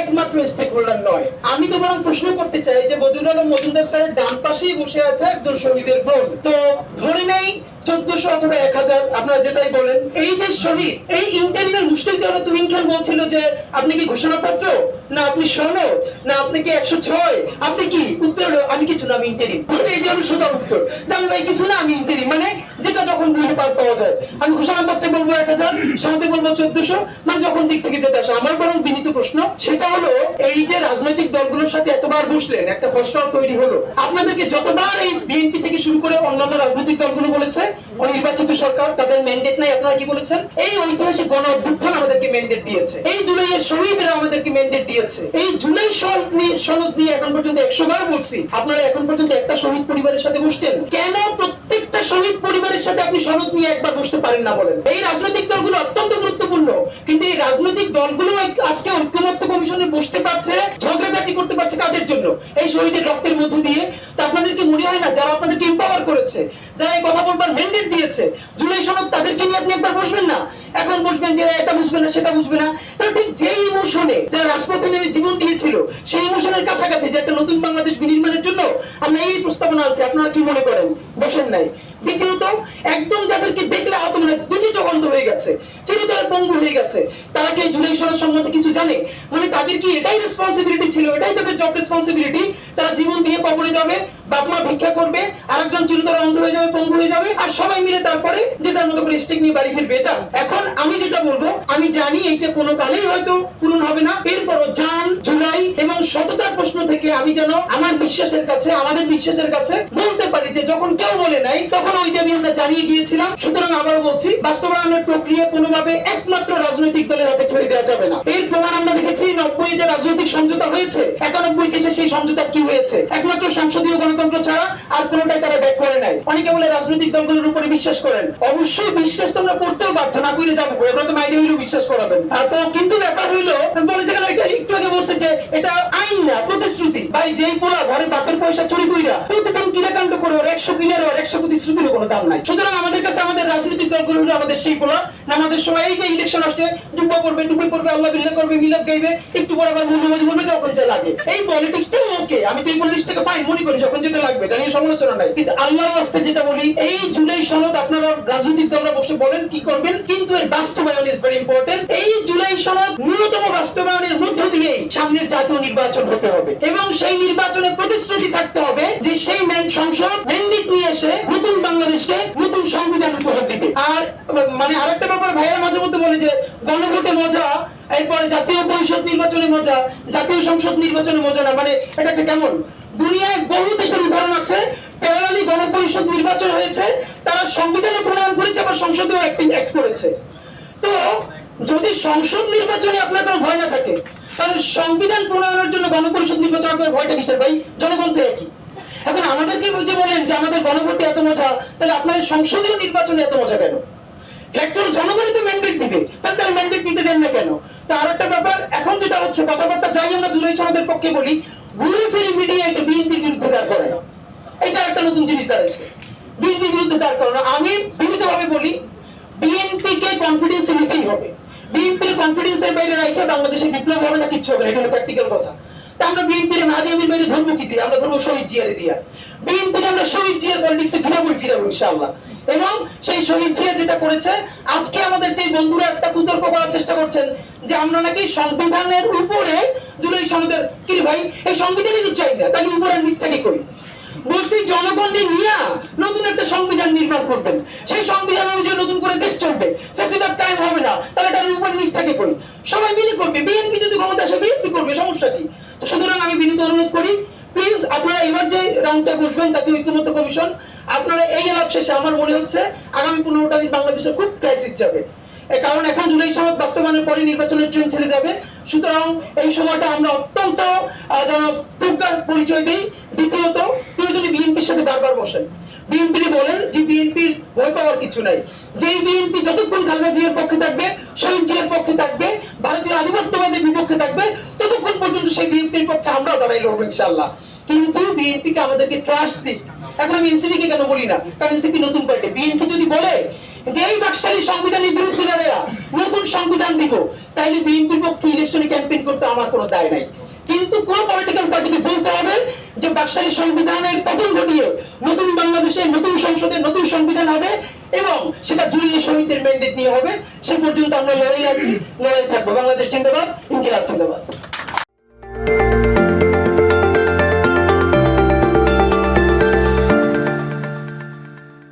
একমাত্র stake holder নয়। আমি তো বরং প্রশ্ন করতে চাই যে বদুল আলম মজুমদার স্যারের ডান পাশেই বসে আছে একজন শহীদের বোন। তো ধরে নেই চোদ্দশো অথবা এক হাজার, আপনারা যেটাই বলেন। এই যে শহীদ, এই ইন্টারিমের মুশকিল তুহিন খান বলছিল যে, আপনি কি ঘোষণাপত্র? না, আপনি না, আপনি কি একশো ছয়? আপনি কি? উত্তর আমি কিছু না, আমি ইন্টারিম মানে এই হলো সোজা উত্তর। ভাই, কিছু না, আমি ইন্টারিম মানে যেটা যখন বইতে পার পাওয়া যায়। আমি বলব এক হাজার বলব চোদ্দশো। মানে যখন দিক থেকে যেটা আসে, আমার বরং বিনীত প্রশ্ন, সেটা হলো, এই যে রাজনৈতিক দলগুলোর সাথে এতবার বসলেন, একটা খসড়াও তৈরি হলো। আপনাদেরকে যতবার এই বিএনপি থেকে শুরু করে অন্যান্য রাজনৈতিক দলগুলো বলেছে অনির্বাচিত সরকার, তাদের ম্যান্ডেট নাই, আপনারা কি বলেছেন? এই ঐতিহাসিক গণ অভ্যুত্থান আমাদেরকে ম্যান্ডেট দিয়েছে। এই জুলাইয়ের শহীদরা আমাদেরকে ম্যান্ডেট দিয়েছে। এই জুলাই সনদ নিয়ে- সনদ নিয়ে এখন পর্যন্ত একশো বলছি, আপনারা এখন পর্যন্ত একটা শহীদ পরিবারের সাথে বসছেন। কেন প্রত্যেকটা শহীদ পরিবারের সাথে আপনি সনদ নিয়ে একবার বসতে পারেন না বলেন? এই রাজনৈতিক দলগুলো অত্যন্ত গুরুত্বপূর্ণ, কিন্তু এই রাজনৈতিক দলগুলো আজকে ঐক্যমত্য কমিশনে বসতে পারছে ঝগড়াঝাটি করতে পারছে কাদের জন্য? এই শহীদের রক্তের মধ্য দিয়ে। তা আপনাদেরকে মনে হয় না? যারা আপনাদেরকে এম্পাওয়ার করেছে, যারা এই কথা বলবার ম্যান্ডেট দিয়েছে, জুলাই সনদ তাদেরকে নিয়ে আপনি একবার বসবেন না? এখন বসবেন যে এটা বুঝবে না, সেটা বুঝবে না। তাহলে ঠিক যেই ইমোশনে যারা রাজপথে নেমে জীবন দিয়েছিল, সেই ইমোশনের কাছাকাছি যে একটা নতুন বাংলাদেশ বিনির্মাণের জন্য আমরা এই প্রস্তাবনা আছে আপনারা কি মনে করেন? বসেন নাই। দ্বিতীয়ত, একদম যাদেরকে দেখলে আহত চকন্ত হয়ে গেছে, চিরতরে পঙ্গু হয়ে গেছে। তারা কি জুলাই সরার সম্বন্ধে কিছু জানে? মানে তাদের কি এটাই রেসপন্সিবিলিটি ছিল? এটাই তাদের জব রেসপন্সিবিলিটি তারা জীবন দিয়ে কবরে যাবে? বাপ মা ভিক্ষা করবে, আরেকজন চিরতরে অন্ধ হয়ে যাবে, পঙ্গু হয়ে যাবে, আর সবাই মিলে তারপরে যে যার মতো করে স্টিক নিয়ে বাড়ি ফিরবে, এটা। এখন আমি যেটা বলব, আমি জানি এইটা কোনো কালেই হয়তো পূরণ হবে না। এরপরও জান, জুলাই এবং সততার প্রশ্ন থেকে আমি যেন আমার বিশ্বাসের কাছে, আমাদের বিশ্বাসের কাছে বলতে পারি যে যখন কেউ বলে নাই, তখন ওই দাবি আমরা জানিয়ে গিয়েছিলাম। সুতরাং আবারও বলছি, বাস্তবায়নের প্রক্রিয়া কোনোভাবে একমাত্র রাজনৈতিক দলের হাতে ছেড়ে দেওয়া যাবে না। এর প্রমাণ আমরা দেখেছি নব্বই যে রাজনৈতিক সমঝোতা হয়েছে একানব্বই কেসে সেই সমঝোতা কি হয়েছে? একমাত্র সংসদীয় গণতন্ত্র ছাড়া আর কোনোটাই তারা ব্যাক করে নাই। অনেকে বলে রাজনৈতিক দলগুলোর উপরে বিশ্বাস করেন। অবশ্যই বিশ্বাস তোমরা করতেও বাধ্য, না করে যাব এবার তো মাইরে হইলেও বিশ্বাস করাবেন। তো কিন্তু ব্যাপার হইল বলেছে কেন এটা একটু আগে বলছে যে এটা আইন না, প্রতিশ্রুতি। ভাই, যেই পোলা ঘরে বাপের পয়সা চুরি কইরা প্রতিদিন কিনাকাণ্ড করে ওর একশো কিনার ওর একশো প্রতিশ্রুতিরও কোনো দাম নাই। সুতরাং আমাদের কাছে আমাদের রাজনৈতিক দলগুলো হলো আমাদের সেই পোলা। আমাদের সময় এই যে ইলেকশন আসছে ডুবা করবে ডুবে করবে, আল্লাহ বিল্লাহ করবে, মিলাদ গাইবে, একটু পর আবার মূল্যবাদী বলবে লাগে। এই ওকে, আমি তো এই পলিটিক্সটাকে ফাইন মনে করি, যখন যেটা লাগবে, এটা নিয়ে সমালোচনা নাই। কিন্তু আল্লাহর যেটা বলি, এই জুলাই সনদ আপনারা রাজনৈতিক দলরা বসে বলেন, কি করবেন? কিন্তু এর বাস্তবায়ন ইজ ভেরি ইম্পর্টেন্ট এই জুলাই সনদ ন্যূনতম বাস্তবায়নের মধ্য দিয়েই সামনের জাতীয় নির্বাচন হতে হবে। এবং সেই নির্বাচনে প্রতিশ্রুতি থাকতে হবে যে সেই সংসদ ম্যান্ডেট নিয়ে এসে নতুন বাংলাদেশকে নতুন সংবিধান উপহার আর মানে আরেকটা ব্যাপার, ভাইয়েরা মাঝে মধ্যে বলে যে, গণভোটে মজা, এরপরে জাতীয় পরিষদ নির্বাচনে মজা, জাতীয় সংসদ নির্বাচনে মজা না। মানে এটা একটা কেমন? দুনিয়ায় বহু দেশের উদাহরণ আছে, প্যারালালি গণপরিষদ নির্বাচন হয়েছে, তারা সংবিধানে প্রণয়ন করেছে, আবার সংসদেও অ্যাক্টিং অ্যাক্ট করেছে। তো, যদি সংসদ নির্বাচনে আপনার কোনো ভয় না থাকে, তাহলে সংবিধান প্রণয়নের জন্য গণপরিষদ নির্বাচন আপনার ভয়টা কিসের? ভাই, জনগণ তো একই। এখন আমাদেরকে যে বলেন যে, আমাদের গণভোটে মজা তাহলে আপনাদের সংসদীয় নির্বাচনে এত মজা কেন? জনগণই তো ম্যান্ডেট দিবে, তাহলে তারা ম্যান্ডেট দিতে দেন না কেন? আর একটা ব্যাপার, এখন যেটা হচ্ছে, কথাবার্তা যাই আমরা পক্ষে বলি, ঘুরে ফিরে মিডিয়া বিএনপির বিরুদ্ধে দাঁড় করায় এটা একটা নতুন জিনিস দাঁড়াইছে। বিএনপির বিরুদ্ধে দাঁড় করানো। আমি বিনীতভাবে বলি বিএনপি কে কনফিডেন্স নিতেই হবে। বিএনপির কনফিডেন্সের বাইরে রাখে বাংলাদেশে বিপ্লব হবে না, কিচ্ছু হবে না, এটা প্র্যাকটিক্যাল কথা। তা আমরা বিএনপির ধরবো কি আমরা শহীদ দিয়া। আমরা শহীদ জিয়ার পলিটিক্সে ফিরাবো ইনশাআল্লাহ। এবং সেই শহীদ জিয়া যেটা করেছে, আজকে আমাদের যে বন্ধুরা একটা কুতর্ক করার চেষ্টা করছেন, যে আমরা নাকি সংবিধানের উপরে কি ভাই? এই সংবিধানই তো চাই না, তাহলে উপরে নিচ থেকে বলছি জনগণকে নিয়ে নতুন একটা সংবিধান নির্মাণ করবেন। সেই সংবিধান অনুযায়ী নতুন করে দেশ চলবে। ফ্যাসিবাদ কায়েম হবে না, তাহলে তার উপর নিচ থেকে করি সবাই মিলে করবে, বিএনপি যদি ক্ষমতা আসে, বিএনপি করবে, সমস্যা কি? তো সুতরাং আমি বিনীত অনুরোধ করি প্লিজ আপনারা এবার যে বসবেন, জাতীয় ঐক্যমত্য কমিশন, আপনারা এই শেষে আমার মনে হচ্ছে আগামী পনেরোটা দিন খুব ক্রাইসিস যাবে। কারণ এখন জুলাই বাস্তবায়নের পরে নির্বাচনের ট্রেন ছেড়ে যাবে। সুতরাং এই সময়টা আমরা অত্যন্ত যেন প্রজ্ঞার পরিচয় দিই। দ্বিতীয়ত প্রয়োজনে বিএনপির সাথে বারবার বসেন, বিএনপি বলেন যে বিএনপির ভয় পাওয়ার কিছু নাই। যেই বিএনপি যতক্ষণ খালেদা জিয়ার পক্ষে থাকবে, শহীদ জিয়ার পক্ষে থাকবে, ভারতীয় আধিপত্যবাদের বিপক্ষে থাকবে পর্যন্ত সেই বিএনপির পক্ষে আমরাও দাঁড়াই লড়বো ইনশাল্লাহ কিন্তু বিএনপিকে আমাদেরকে ট্রাস্ট দিই এখন আমি এনসিপি কে কেন বলি না? কারণ এনসিপি নতুন পার্টি। বিএনপি যদি বলে যে এই বাকশালী সংবিধানের বিরুদ্ধে যারা নতুন সংবিধান দিব তাইলে বিএনপির পক্ষে ইলেকশনে ক্যাম্পেইন করতে আমার কোনো দায় নাই। কিন্তু কোন পলিটিক্যাল পার্টিকে বলতে হবে যে বাকশালী সংবিধানের পতন ঘটিয়ে নতুন বাংলাদেশে, নতুন সংসদে নতুন সংবিধান হবে এবং সেটা জুড়িয়ে শহীদদের ম্যান্ডেট নিয়ে হবে। সে পর্যন্ত আমরা লড়াই আছি, লড়াই থাকব। বাংলাদেশ চিন্তাবাদ ইনকিলাব চিন্তাবাদ